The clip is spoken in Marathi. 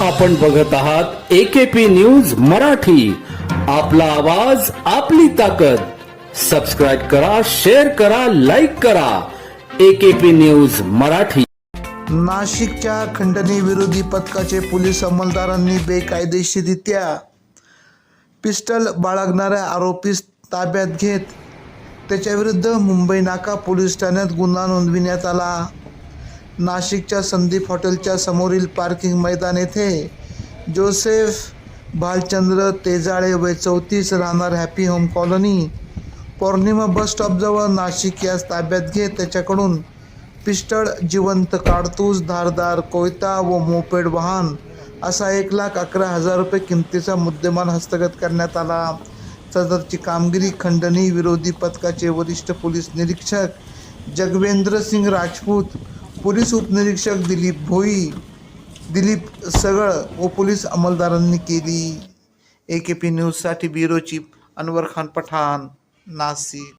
आपण बघत आहात एकेपी न्यूज मराठी. आपला आवाज आपली ताकद. सबस्क्राईब करा शेअर करा लाईक करा. AKP news Marathi. नाशिकच्या खंडणी विरोधी पथकाचे पोलीस अंमलदारांनी बेकायदेशीरित्या पिस्टल बाळगणाऱ्या आरोपीस ताब्यात घेत त्याच्याविरुद्ध मुंबई नाका पोलीस ठाण्यात गुन्हा नोंदविण्यात आला. नाशिकच्या संदीप हॉटेलच्या समोरील पार्किंग मैदान येथे जोसेफ भालचंद्र तेजाळे वय चौतीस राहणार happy home colony. Purnima bus स्टॉपजवळ Nashik यास ताब्यात घेत त्याच्याकडून पिस्टळ जिवंत काडतूस धारदार कोयता व मोपेड वाहन असा एक लाख अकरा हजार रुपये किमतीचा मुद्देमाल हस्तगत करण्यात आला. सदरची कामगिरी खंडणी विरोधी पथकाचे वरिष्ठ पोलीस निरीक्षक जगवेंद्र सिंग राजपूत पोलीस उपनिरीक्षक दिलीप भोई दिलीप सगळ व पोलीस अंमलदारांनी केली. ए के पी न्यूजसाठी ब्युरो चीफ अनवर खान पठाण नाशिक.